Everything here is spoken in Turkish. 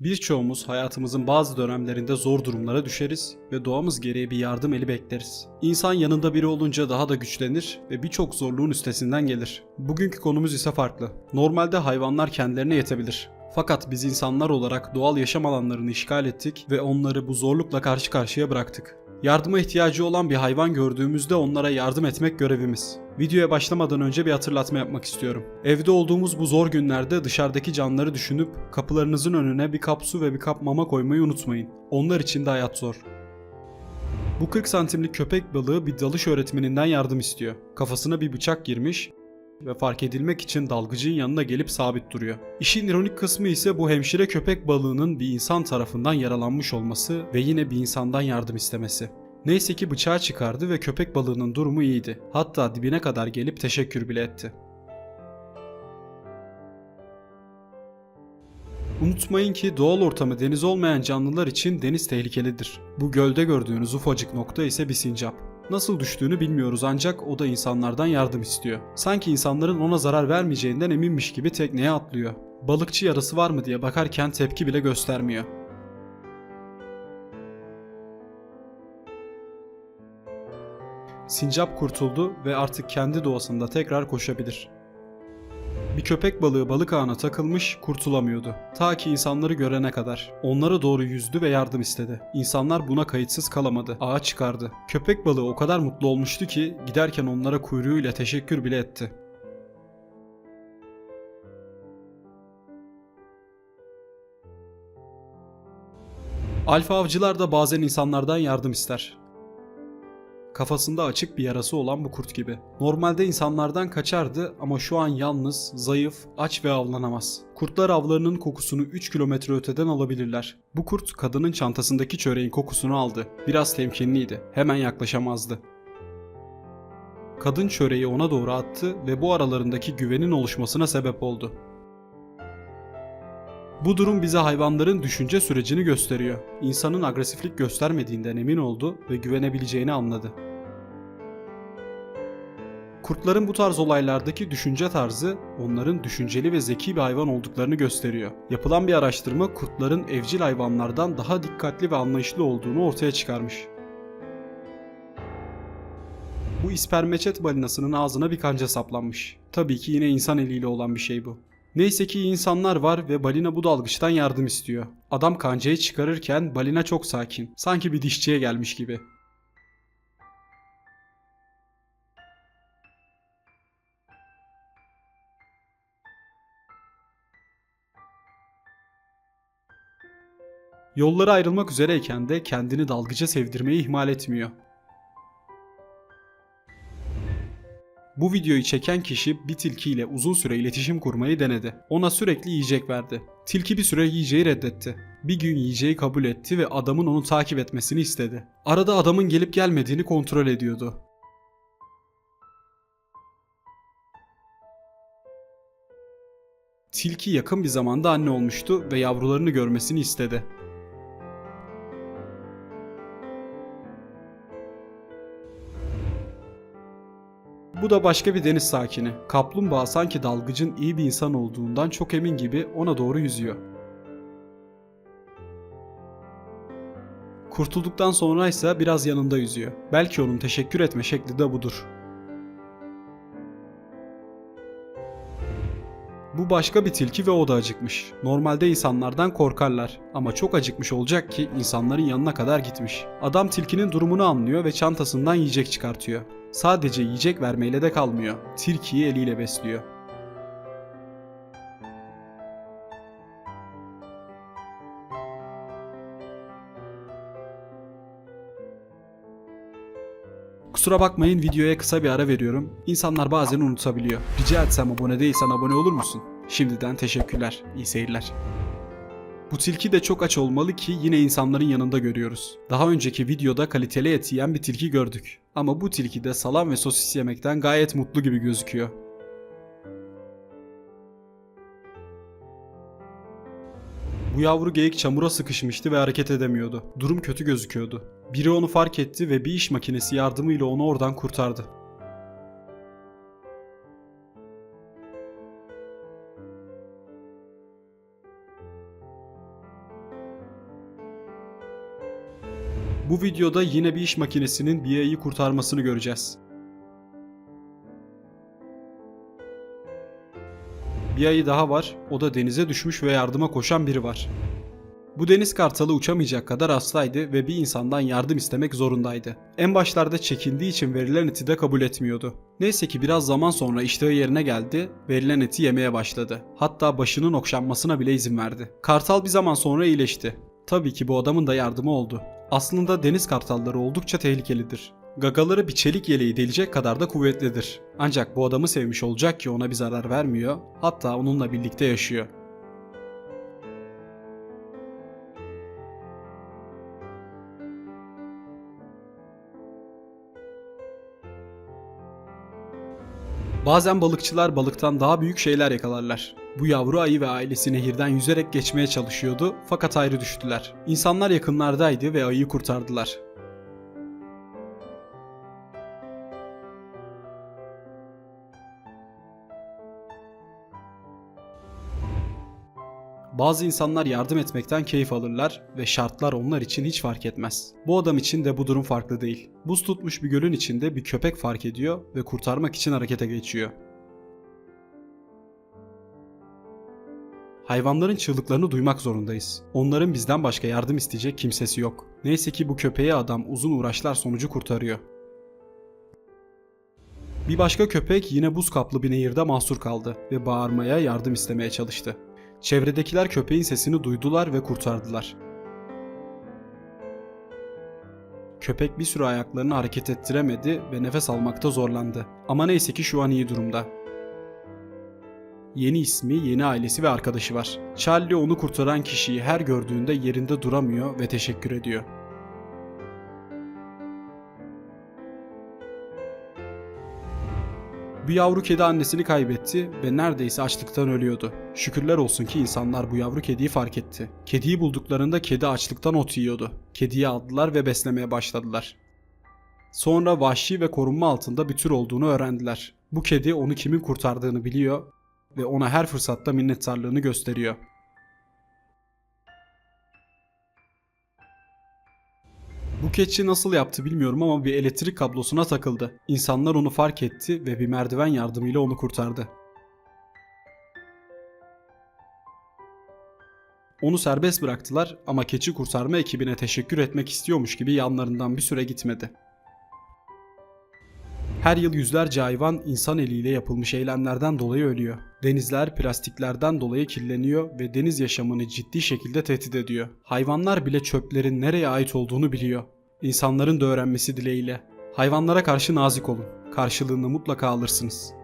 Birçoğumuz hayatımızın bazı dönemlerinde zor durumlara düşeriz ve doğamız gereği bir yardım eli bekleriz. İnsan yanında biri olunca daha da güçlenir ve birçok zorluğun üstesinden gelir. Bugünkü konumuz ise farklı. Normalde hayvanlar kendilerine yetebilir. Fakat biz insanlar olarak doğal yaşam alanlarını işgal ettik ve onları bu zorlukla karşı karşıya bıraktık. Yardıma ihtiyacı olan bir hayvan gördüğümüzde onlara yardım etmek görevimiz. Videoya başlamadan önce bir hatırlatma yapmak istiyorum. Evde olduğumuz bu zor günlerde dışarıdaki canlıları düşünüp kapılarınızın önüne bir kap su ve bir kap mama koymayı unutmayın. Onlar için de hayat zor. Bu 40 santimlik köpek balığı bir dalış öğretmeninden yardım istiyor. Kafasına bir bıçak girmiş ve fark edilmek için dalgıcın yanına gelip sabit duruyor. İşin ironik kısmı ise bu hemşire köpek balığının bir insan tarafından yaralanmış olması ve yine bir insandan yardım istemesi. Neyse ki bıçağı çıkardı ve köpek balığının durumu iyiydi. Hatta dibine kadar gelip teşekkür bile etti. Unutmayın ki doğal ortamı deniz olmayan canlılar için deniz tehlikelidir. Bu gölde gördüğünüz ufacık nokta ise bir sincap. Nasıl düştüğünü bilmiyoruz ancak o da insanlardan yardım istiyor. Sanki insanların ona zarar vermeyeceğinden eminmiş gibi tekneye atlıyor. Balıkçı yarası var mı diye bakarken tepki bile göstermiyor. Sincap kurtuldu ve artık kendi doğasında tekrar koşabilir. Bir köpek balığı balık ağına takılmış, kurtulamıyordu. Ta ki insanları görene kadar. Onlara doğru yüzdü ve yardım istedi. İnsanlar buna kayıtsız kalamadı. Ağa çıkardı. Köpek balığı o kadar mutlu olmuştu ki giderken onlara kuyruğuyla teşekkür bile etti. Alfa avcılar da bazen insanlardan yardım ister. Kafasında açık bir yarası olan bu kurt gibi. Normalde insanlardan kaçardı ama şu an yalnız, zayıf, aç ve avlanamaz. Kurtlar avlarının kokusunu 3 kilometre öteden alabilirler. Bu kurt kadının çantasındaki çöreğin kokusunu aldı. Biraz temkinliydi. Hemen yaklaşamazdı. Kadın çöreği ona doğru attı ve bu aralarındaki güvenin oluşmasına sebep oldu. Bu durum bize hayvanların düşünce sürecini gösteriyor. İnsanın agresiflik göstermediğinden emin oldu ve güvenebileceğini anladı. Kurtların bu tarz olaylardaki düşünce tarzı onların düşünceli ve zeki bir hayvan olduklarını gösteriyor. Yapılan bir araştırma kurtların evcil hayvanlardan daha dikkatli ve anlayışlı olduğunu ortaya çıkarmış. Bu ispermeçet balinasının ağzına bir kanca saplanmış. Tabii ki yine insan eliyle olan bir şey bu. Neyse ki insanlar var ve balina bu dalgıçtan yardım istiyor. Adam kancayı çıkarırken balina çok sakin. Sanki bir dişçiye gelmiş gibi. Yolları ayrılmak üzereyken de kendini dalgıca sevdirmeyi ihmal etmiyor. Bu videoyu çeken kişi bir tilkiyle uzun süre iletişim kurmayı denedi. Ona sürekli yiyecek verdi. Tilki bir süre yiyeceği reddetti. Bir gün yiyeceği kabul etti ve adamın onu takip etmesini istedi. Arada adamın gelip gelmediğini kontrol ediyordu. Tilki yakın bir zamanda anne olmuştu ve yavrularını görmesini istedi. Bu da başka bir deniz sakini. Kaplumbağa sanki dalgıcın iyi bir insan olduğundan çok emin gibi ona doğru yüzüyor. Kurtulduktan sonra ise biraz yanında yüzüyor. Belki onun teşekkür etme şekli de budur. Bu başka bir tilki ve o da acıkmış. Normalde insanlardan korkarlar ama çok acıkmış olacak ki insanların yanına kadar gitmiş. Adam tilkinin durumunu anlıyor ve çantasından yiyecek çıkartıyor. Sadece yiyecek vermeyle de kalmıyor. Tilkiyi eliyle besliyor. Kusura bakmayın videoya kısa bir ara veriyorum. İnsanlar bazen unutabiliyor. Rica etsem abone değilsen abone olur musun? Şimdiden teşekkürler. İyi seyirler. Bu tilki de çok aç olmalı ki yine insanların yanında görüyoruz. Daha önceki videoda kaliteli et yiyen bir tilki gördük. Ama bu tilki de salam ve sosis yemekten gayet mutlu gibi gözüküyor. Bu yavru geyik çamura sıkışmıştı ve hareket edemiyordu. Durum kötü gözüküyordu. Biri onu fark etti ve bir iş makinesi yardımıyla onu oradan kurtardı. Bu videoda yine bir iş makinesinin bir ayıyı kurtarmasını göreceğiz. Bir ayı daha var. O da denize düşmüş ve yardıma koşan biri var. Bu deniz kartalı uçamayacak kadar hastaydı ve bir insandan yardım istemek zorundaydı. En başlarda çekindiği için verilen eti de kabul etmiyordu. Neyse ki biraz zaman sonra iştahı yerine geldi, verilen eti yemeye başladı. Hatta başının okşanmasına bile izin verdi. Kartal bir zaman sonra iyileşti. Tabii ki bu adamın da yardımı oldu. Aslında deniz kartalları oldukça tehlikelidir. Gagaları bir çelik yeleği delecek kadar da kuvvetlidir. Ancak bu adamı sevmiş olacak ki ona bir zarar vermiyor, hatta onunla birlikte yaşıyor. Bazen balıkçılar balıktan daha büyük şeyler yakalarlar. Bu yavru ayı ve ailesi nehirden yüzerek geçmeye çalışıyordu fakat ayrı düştüler. İnsanlar yakınlardaydı ve ayıyı kurtardılar. Bazı insanlar yardım etmekten keyif alırlar ve şartlar onlar için hiç fark etmez. Bu adam için de bu durum farklı değil. Buz tutmuş bir gölün içinde bir köpek fark ediyor ve kurtarmak için harekete geçiyor. Hayvanların çığlıklarını duymak zorundayız. Onların bizden başka yardım isteyecek kimsesi yok. Neyse ki bu köpeği adam uzun uğraşlar sonucu kurtarıyor. Bir başka köpek yine buz kaplı bir nehirde mahsur kaldı ve bağırmaya yardım istemeye çalıştı. Çevredekiler köpeğin sesini duydular ve kurtardılar. Köpek bir süre ayaklarını hareket ettiremedi ve nefes almakta zorlandı. Ama neyse ki şu an iyi durumda. Yeni ismi, yeni ailesi ve arkadaşı var. Charlie onu kurtaran kişiyi her gördüğünde yerinde duramıyor ve teşekkür ediyor. Bu yavru kedi annesini kaybetti ve neredeyse açlıktan ölüyordu. Şükürler olsun ki insanlar bu yavru kediyi fark etti. Kediyi bulduklarında kedi açlıktan ot yiyordu. Kediyi aldılar ve beslemeye başladılar. Sonra vahşi ve korunma altında bir tür olduğunu öğrendiler. Bu kedi onu kimin kurtardığını biliyor ve ona her fırsatta minnettarlığını gösteriyor. Bu keçi nasıl yaptı bilmiyorum ama bir elektrik kablosuna takıldı. İnsanlar onu fark etti ve bir merdiven yardımıyla onu kurtardı. Onu serbest bıraktılar ama keçi kurtarma ekibine teşekkür etmek istiyormuş gibi yanlarından bir süre gitmedi. Her yıl yüzlerce hayvan insan eliyle yapılmış eylemlerden dolayı ölüyor. Denizler plastiklerden dolayı kirleniyor ve deniz yaşamını ciddi şekilde tehdit ediyor. Hayvanlar bile çöplerin nereye ait olduğunu biliyor. İnsanların da öğrenmesi dileğiyle. Hayvanlara karşı nazik olun. Karşılığını mutlaka alırsınız.